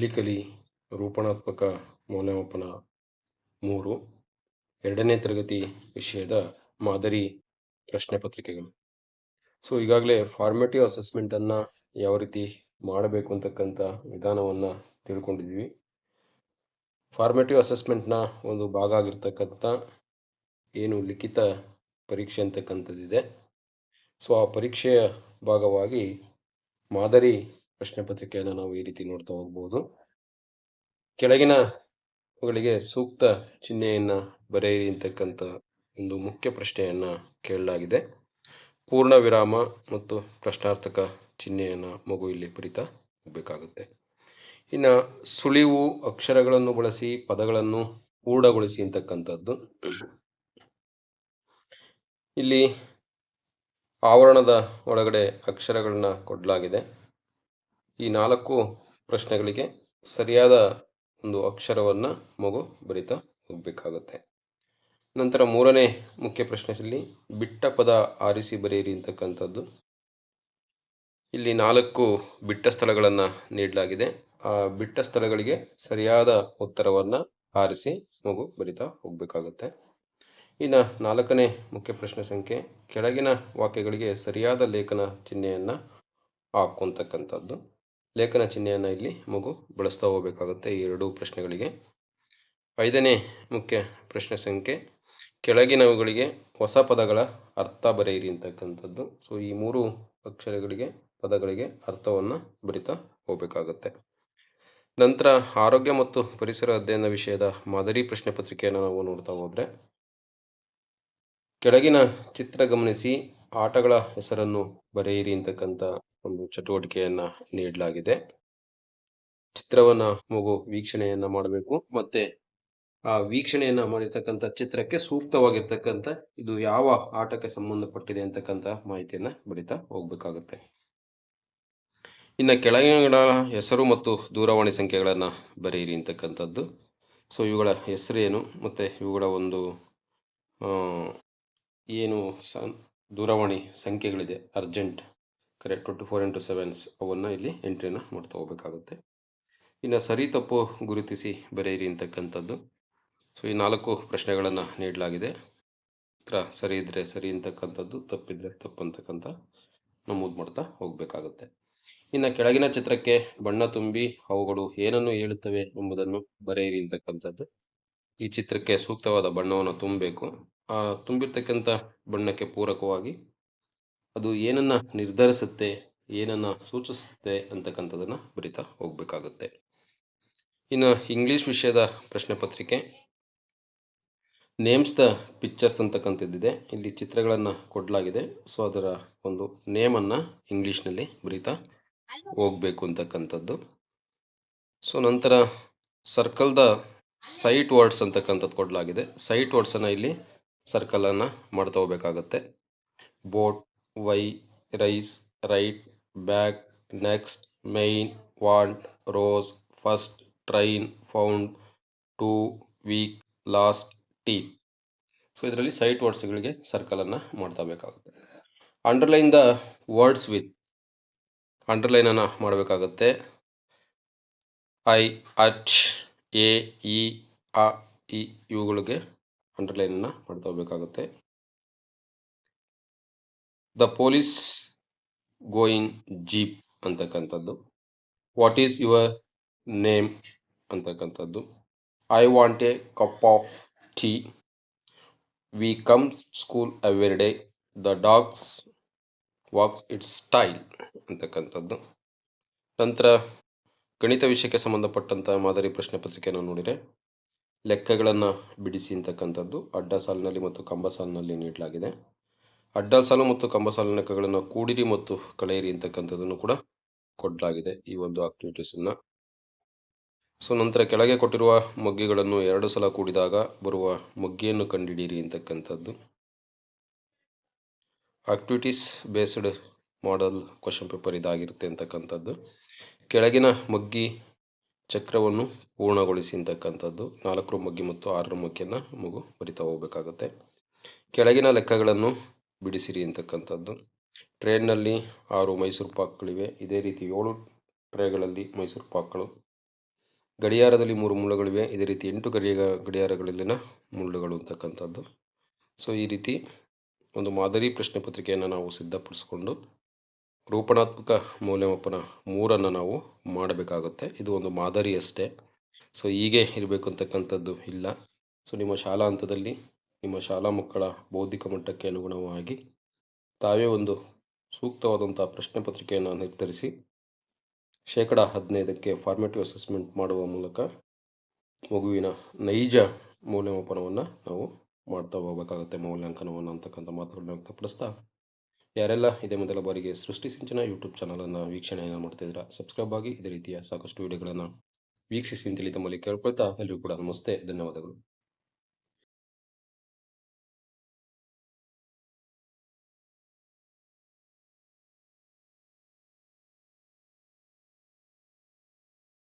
ಕಲಿಕಲಿ ರೂಪಣಾತ್ಮಕ ಮೌಲ್ಯಮಾಪನ ಮೂರು. ಎರಡನೇ ತರಗತಿ ವಿಷಯದ ಮಾದರಿ ಪ್ರಶ್ನೆ ಪತ್ರಿಕೆಗಳು. ಸೊ ಈಗಾಗಲೇ ಫಾರ್ಮೇಟಿವ್ ಅಸೆಸ್ಮೆಂಟನ್ನು ಯಾವ ರೀತಿ ಮಾಡಬೇಕು ಅಂತಕ್ಕಂಥ ವಿಧಾನವನ್ನು ತಿಳ್ಕೊಂಡಿದ್ವಿ ಫಾರ್ಮೇಟಿವ್ ಅಸೆಸ್ಮೆಂಟ್ನ ಒಂದು ಭಾಗ ಆಗಿರ್ತಕ್ಕಂಥ ಏನು ಲಿಖಿತ ಪರೀಕ್ಷೆ ಅಂತಕ್ಕಂಥದ್ದಿದೆ. ಸೊ ಆ ಪರೀಕ್ಷೆಯ ಭಾಗವಾಗಿ ಮಾದರಿ ಪ್ರಶ್ನೆ ಪತ್ರಿಕೆಯನ್ನು ನಾವು ಈ ರೀತಿ ನೋಡ್ತಾ ಹೋಗ್ಬೋದು. ಕೆಳಗಿನ ಗಳಿಗೆ ಸೂಕ್ತ ಚಿಹ್ನೆಯನ್ನು ಬರೆಯಿರಿ ಅಂತಕ್ಕಂಥ ಒಂದು ಮುಖ್ಯ ಪ್ರಶ್ನೆಯನ್ನು ಕೇಳಲಾಗಿದೆ. ಪೂರ್ಣ ವಿರಾಮ ಮತ್ತು ಪ್ರಶ್ನಾರ್ಥಕ ಚಿಹ್ನೆಯನ್ನು ಮಗು ಇಲ್ಲಿ ಬರಿತಾ ಹೋಗಬೇಕಾಗುತ್ತೆ. ಇನ್ನು ಸುಳಿವು ಅಕ್ಷರಗಳನ್ನು ಬಳಸಿ, ಪದಗಳನ್ನು ಪೂರ್ಣಗೊಳಿಸಿ ಅಂತಕ್ಕಂಥದ್ದು. ಇಲ್ಲಿ ಆವರಣದ ಒಳಗಡೆ ಅಕ್ಷರಗಳನ್ನ ಕೊಡಲಾಗಿದೆ. ಈ ನಾಲ್ಕು ಪ್ರಶ್ನೆಗಳಿಗೆ ಸರಿಯಾದ ಒಂದು ಅಕ್ಷರವನ್ನು ಮಗು ಬರಿತಾ ಹೋಗಬೇಕಾಗುತ್ತೆ. ನಂತರ ಮೂರನೇ ಮುಖ್ಯ ಪ್ರಶ್ನೆಯಲ್ಲಿ ಬಿಟ್ಟ ಪದ ಆರಿಸಿ ಬರೆಯಿರಿ ಅಂತಕ್ಕಂಥದ್ದು. ಇಲ್ಲಿ ನಾಲ್ಕು ಬಿಟ್ಟ ಸ್ಥಳಗಳನ್ನು ನೀಡಲಾಗಿದೆ. ಆ ಬಿಟ್ಟ ಸ್ಥಳಗಳಿಗೆ ಸರಿಯಾದ ಉತ್ತರವನ್ನು ಆರಿಸಿ ಮಗು ಬರಿತಾ ಹೋಗಬೇಕಾಗುತ್ತೆ. ಇನ್ನು ನಾಲ್ಕನೇ ಮುಖ್ಯ ಪ್ರಶ್ನೆ ಸಂಖ್ಯೆ, ಕೆಳಗಿನ ವಾಕ್ಯಗಳಿಗೆ ಸರಿಯಾದ ಲೇಖನ ಚಿಹ್ನೆಯನ್ನು ಹಾಕುವಂತಕ್ಕಂಥದ್ದು. ಲೇಖನ ಚಿಹ್ನೆಯನ್ನು ಇಲ್ಲಿ ಮಗು ಬಳಸ್ತಾ ಹೋಗಬೇಕಾಗುತ್ತೆ ಈ ಎರಡೂ ಪ್ರಶ್ನೆಗಳಿಗೆ. ಐದನೇ ಮುಖ್ಯ ಪ್ರಶ್ನೆ ಸಂಖ್ಯೆ, ಕೆಳಗಿನವುಗಳಿಗೆ ಹೊಸ ಪದಗಳ ಅರ್ಥ ಬರೆಯಿರಿ ಅಂತಕ್ಕಂಥದ್ದು. ಸೊ ಈ ಮೂರು ಅಕ್ಷರಗಳಿಗೆ, ಪದಗಳಿಗೆ ಅರ್ಥವನ್ನು ಬರಿತಾ ಹೋಗಬೇಕಾಗತ್ತೆ. ನಂತರ ಆರೋಗ್ಯ ಮತ್ತು ಪರಿಸರ ಅಧ್ಯಯನ ವಿಷಯದ ಮಾದರಿ ಪ್ರಶ್ನೆ ಪತ್ರಿಕೆಯನ್ನು ನಾವು ನೋಡ್ತಾ ಹೋದರೆ, ಕೆಳಗಿನ ಚಿತ್ರ ಗಮನಿಸಿ ಆಟಗಳ ಹೆಸರನ್ನು ಬರೆಯಿರಿ ಅಂತಕ್ಕಂಥ ಒಂದು ಚಟುವಟಿಕೆಯನ್ನು ನೀಡಲಾಗಿದೆ. ಚಿತ್ರವನ್ನು ಮಗು ವೀಕ್ಷಣೆಯನ್ನು ಮಾಡಬೇಕು. ಮತ್ತೆ ಆ ವೀಕ್ಷಣೆಯನ್ನು ಮಾಡಿರ್ತಕ್ಕಂಥ ಚಿತ್ರಕ್ಕೆ ಸೂಕ್ತವಾಗಿರ್ತಕ್ಕಂಥ ಇದು ಯಾವ ಆಟಕ್ಕೆ ಸಂಬಂಧಪಟ್ಟಿದೆ ಅಂತಕ್ಕಂಥ ಮಾಹಿತಿಯನ್ನು ಬರಿತಾ ಹೋಗಬೇಕಾಗುತ್ತೆ. ಇನ್ನು ಕೆಳಗಿನ ಹೆಸರು ಮತ್ತು ದೂರವಾಣಿ ಸಂಖ್ಯೆಗಳನ್ನು ಬರೆಯಿರಿ ಅಂತಕ್ಕಂಥದ್ದು. ಸೊ ಇವುಗಳ ಹೆಸರೇನು ಮತ್ತು ಇವುಗಳ ಒಂದು ಏನು ಸ ದೂರವಾಣಿ ಸಂಖ್ಯೆಗಳಿದೆ urgent correct twenty four into sevens ಅವನ್ನು ಇಲ್ಲಿ ಎಂಟ್ರಿನ ಮಾಡ್ತಾ ಹೋಗಬೇಕಾಗುತ್ತೆ. ಇನ್ನು ಸರಿ ತಪ್ಪು ಗುರುತಿಸಿ ಬರೆಯಿರಿ ಅಂತಕ್ಕಂಥದ್ದು. ಸೊ ಈ ನಾಲ್ಕು ಪ್ರಶ್ನೆಗಳನ್ನು ನೀಡಲಾಗಿದೆ. ಉತ್ತರ ಸರಿ ಇದ್ದರೆ ಸರಿ ಅಂತಕ್ಕಂಥದ್ದು, ತಪ್ಪಿದ್ರೆ ತಪ್ಪು ಅಂತಕ್ಕಂಥ ನಮೂದು ಮಾಡ್ತಾ ಹೋಗಬೇಕಾಗುತ್ತೆ. ಇನ್ನು ಕೆಳಗಿನ ಚಿತ್ರಕ್ಕೆ ಬಣ್ಣ ತುಂಬಿ ಅವುಗಳು ಏನನ್ನು ಹೇಳುತ್ತವೆ ಎಂಬುದನ್ನು ಬರೆಯಿರಿ ಅಂತಕ್ಕಂಥದ್ದು. ಈ ಚಿತ್ರಕ್ಕೆ ಸೂಕ್ತವಾದ ಬಣ್ಣವನ್ನು ತುಂಬಬೇಕು. ತುಂಬಿರ್ತಕ್ಕಂಥ ಬಣ್ಣಕ್ಕೆ ಪೂರಕವಾಗಿ ಅದು ಏನನ್ನು ನಿರ್ಧರಿಸುತ್ತೆ, ಏನನ್ನು ಸೂಚಿಸುತ್ತೆ ಅಂತಕ್ಕಂಥದ್ದನ್ನು ಬರಿತಾ ಹೋಗಬೇಕಾಗುತ್ತೆ. ಇನ್ನು ಇಂಗ್ಲೀಷ್ ವಿಷಯದ ಪ್ರಶ್ನೆ ಪತ್ರಿಕೆ. ನೇಮ್ಸ್ ದ ಪಿಕ್ಚರ್ಸ್ ಅಂತಕ್ಕಂಥದ್ದಿದೆ. ಇಲ್ಲಿ ಚಿತ್ರಗಳನ್ನು ಕೊಡಲಾಗಿದೆ. ಸೊ, ಅದರ ಒಂದು ನೇಮನ್ನು ಇಂಗ್ಲೀಷ್ನಲ್ಲಿ ಬರಿತಾ ಹೋಗಬೇಕು ಅಂತಕ್ಕಂಥದ್ದು. ಸೊ, ನಂತರ ಸರ್ಕಲ್ ದ ಸೈಟ್ ವರ್ಡ್ಸ್ ಅಂತಕ್ಕಂಥದ್ದು ಕೊಡಲಾಗಿದೆ. ಸೈಟ್ ವರ್ಡ್ಸನ್ನು ಇಲ್ಲಿ ಸರ್ಕಲನ್ನು ಮಾಡ್ತಾ ಹೋಗ್ಬೇಕಾಗತ್ತೆ. Boat why rise right back next mine want rose first train found two week last tea so ಇದರಲ್ಲಿ ಸೈಟ್ ವರ್ಡ್ಸ್ಗಳಿಗೆ ಸರ್ಕಲನ್ನು ಮಾಡ್ತಾ ಬೇಕಾಗುತ್ತೆ ಅಂಡರ್ಲೈನ್ ದ ವರ್ಡ್ಸ್ ವಿತ್ ಅಂಡರ್ಲೈನನ್ನು ಮಾಡಬೇಕಾಗುತ್ತೆ. I H A E A E ಇವುಗಳಿಗೆ ಅಂಡರ್ಲೈನನ್ನು ಮಾಡ್ತಾ ಹೋಗಬೇಕಾಗುತ್ತೆ. ದ ಪೊಲೀಸ್ ಗೋಯಿಂಗ್ ಜೀಪ್ ಅಂತಕ್ಕಂಥದ್ದು. ವಾಟ್ ಈಸ್ ಯುವರ್ ನೇಮ್ ಅಂತಕ್ಕಂಥದ್ದು. I want a cup of tea. We come school every day. The dogs walks its style ಅಂತಕ್ಕಂಥದ್ದು. ನಂತರ ಗಣಿತ ವಿಷಯಕ್ಕೆ ಸಂಬಂಧಪಟ್ಟಂಥ ಮಾದರಿ ಪ್ರಶ್ನೆ ಪತ್ರಿಕೆಯನ್ನು ನೋಡಿದರೆ ಲೆಕ್ಕಗಳನ್ನು ಬಿಡಿಸಿ ಅಂತಕ್ಕಂಥದ್ದು ಅಡ್ಡ ಸಾಲಿನಲ್ಲಿ ಮತ್ತು ಕಂಬ ಸಾಲಿನಲ್ಲಿ ನೀಡಲಾಗಿದೆ. ಅಡ್ಡ ಸಾಲು ಮತ್ತು ಕಂಬ ಸಾಲಿನ ಲೆಕ್ಕಗಳನ್ನು ಕೂಡಿರಿ ಮತ್ತು ಕಳೆಯಿರಿ ಅಂತಕ್ಕಂಥದ್ದನ್ನು ಕೂಡ ಕೊಡಲಾಗಿದೆ ಈ ಒಂದು ಆಕ್ಟಿವಿಟೀಸನ್ನು ಸೊ ನಂತರ ಕೆಳಗೆ ಕೊಟ್ಟಿರುವ ಮೊಗ್ಗಿಗಳನ್ನು ಎರಡು ಸಲ ಕೂಡಿದಾಗ ಬರುವ ಮೊಗ್ಗಿಯನ್ನು ಕಂಡುಹಿಡಿಯಿರಿ ಅಂತಕ್ಕಂಥದ್ದು. Activities based model question paper ಇದಾಗಿರುತ್ತೆ ಅಂತಕ್ಕಂಥದ್ದು. ಕೆಳಗಿನ ಮೊಗ್ಗಿ ಚಕ್ರವನ್ನು ಪೂರ್ಣಗೊಳಿಸಿ ಅಂತಕ್ಕಂಥದ್ದು ನಾಲ್ಕರ ಮಗ್ಗಿ ಮತ್ತು ಆರರ ಮಗ್ಗಿಯನ್ನು ಮಗು ಬರಿತಾ ಹೋಗಬೇಕಾಗುತ್ತೆ. ಕೆಳಗಿನ ಲೆಕ್ಕಗಳನ್ನು ಬಿಡಿಸಿರಿ ಅಂತಕ್ಕಂಥದ್ದು. ಟ್ರೇನ್ನಲ್ಲಿ ಆರು ಮೈಸೂರು ಪಾಕ್ಗಳಿವೆ. ಇದೇ ರೀತಿ ಏಳು ಟ್ರೇಗಳಲ್ಲಿ ಮೈಸೂರು ಪಾಕ್ಗಳು. ಗಡಿಯಾರದಲ್ಲಿ ಮೂರು ಮುಳ್ಳುಗಳಿವೆ ಇದೇ ರೀತಿ ಎಂಟು ಗಡಿಯ ಗಡಿಯಾರಗಳಲ್ಲಿನ ಮುಳ್ಳುಗಳು ಅಂತಕ್ಕಂಥದ್ದು. ಸೊ, ಈ ರೀತಿ ಒಂದು ಮಾದರಿ ಪ್ರಶ್ನೆ ಪತ್ರಿಕೆಯನ್ನು ನಾವು ಸಿದ್ಧಪಡಿಸ್ಕೊಂಡು ರೂಪಣಾತ್ಮಕ ಮೌಲ್ಯಮಾಪನ ಮೂರನ್ನು ನಾವು ಮಾಡಬೇಕಾಗುತ್ತೆ. ಇದು ಒಂದು ಮಾದರಿ ಅಷ್ಟೇ. ಸೊ ಹೀಗೆ ಇರಬೇಕು ಅಂತಕ್ಕಂಥದ್ದು ಇಲ್ಲ. ಸೊ ನಿಮ್ಮ ಶಾಲಾ ಹಂತದಲ್ಲಿ ನಿಮ್ಮ ಶಾಲಾ ಮಕ್ಕಳ ಬೌದ್ಧಿಕ ಮಟ್ಟಕ್ಕೆ ಅನುಗುಣವಾಗಿ ತಾವೇ ಒಂದು ಸೂಕ್ತವಾದಂಥ ಪ್ರಶ್ನೆ ಪತ್ರಿಕೆಯನ್ನು ನಿರ್ಧರಿಸಿ, ಶೇಕಡ ಹದಿನೈದಕ್ಕೆ ಫಾರ್ಮೇಟಿವ್ ಅಸೆಸ್ಮೆಂಟ್ ಮಾಡುವ ಮೂಲಕ ಮಗುವಿನ ನೈಜ ಮೌಲ್ಯಮಾಪನವನ್ನು ನಾವು ಮಾಡ್ತಾ ಹೋಗಬೇಕಾಗುತ್ತೆ. ಮೌಲ್ಯಾಂಕನವನ್ನು ಅಂತಕ್ಕಂಥ ಮಾತುಗಳನ್ನ ವ್ಯಕ್ತಪಡಿಸ್ತಾ ಯಾರೆಲ್ಲ ಇದೇ ಮೊದಲ ಬಾರಿಗೆ ಸೃಷ್ಟಿ ಸಿಂಚನ ಯೂಟ್ಯೂಬ್ ಚಾನಲನ್ನು ವೀಕ್ಷಣೆಯನ್ನು ಮಾಡ್ತಿದ್ದೀರಾ ಸಬ್ಸ್ಕ್ರೈಬ್ ಆಗಿ ಇದೇ ರೀತಿಯ ಸಾಕಷ್ಟು ವಿಡಿಯೋಗಳನ್ನು ವೀಕ್ಷಿಸಿ ಅಂತೇಳಿ ತಮ್ಮಲ್ಲಿ ಕೇಳ್ಕೊಳ್ತಾ ಎಲ್ಲರಿಗೂ ಕೂಡ ನಮಸ್ತೆ, ಧನ್ಯವಾದಗಳು.